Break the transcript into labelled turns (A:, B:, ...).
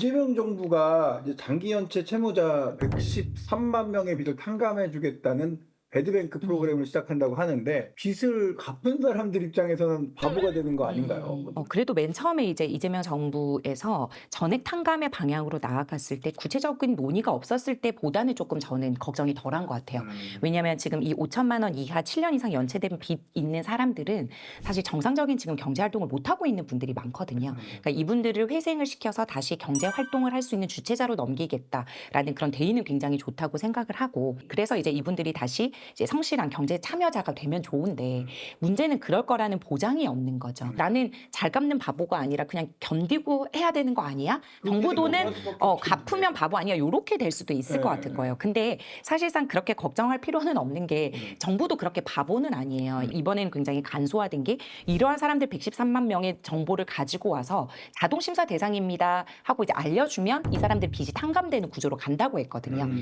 A: 이재명 정부가 이제 장기 연체 채무자 113만 명의 빚을 탕감해 주겠다는 배드뱅크
B: 음.
A: 프로그램을 시작한다고 하는데 빚을 갚은 사람들 입장에서는 바보가 되는 거 아닌가요?
B: 어, 그래도 맨 처음에 이제 이재명 정부에서 전액 탕감의 방향으로 나아갔을 때 구체적인 논의가 없었을 때보다는 조금 저는 걱정이 덜한 것 같아요.
A: 음.
B: 왜냐하면 지금 이 5천만 원 이하 7년 이상 연체된 빚 있는 사람들은 사실 정상적인 지금 경제 활동을 못 하고 있는 분들이 많거든요. 그러니까 이분들을 회생을 시켜서 다시 경제 활동을 할 수 있는 주체자로 넘기겠다라는 그런 대의는 굉장히 좋다고 생각을 하고 그래서 이제 이분들이 다시 이제 성실한 경제 참여자가 되면 좋은데 문제는 그럴 거라는 보장이 없는 거죠. 나는 잘 갚는 바보가 아니라 그냥 견디고 해야 되는 거 아니야? 정부 돈은 어, 갚으면 바보 아니야. 요렇게 될 수도 있을 것
A: 네.
B: 같은 거예요. 근데 사실상 그렇게 걱정할 필요는 없는 게
A: 음.
B: 정부도 그렇게 바보는 아니에요. 이번에는 굉장히 간소화된 게 이러한 사람들 113만 명의 정보를 가지고 와서 자동 심사 대상입니다 하고 이제 알려주면 이 사람들 빚이 탕감되는 구조로 간다고 했거든요.
A: 음.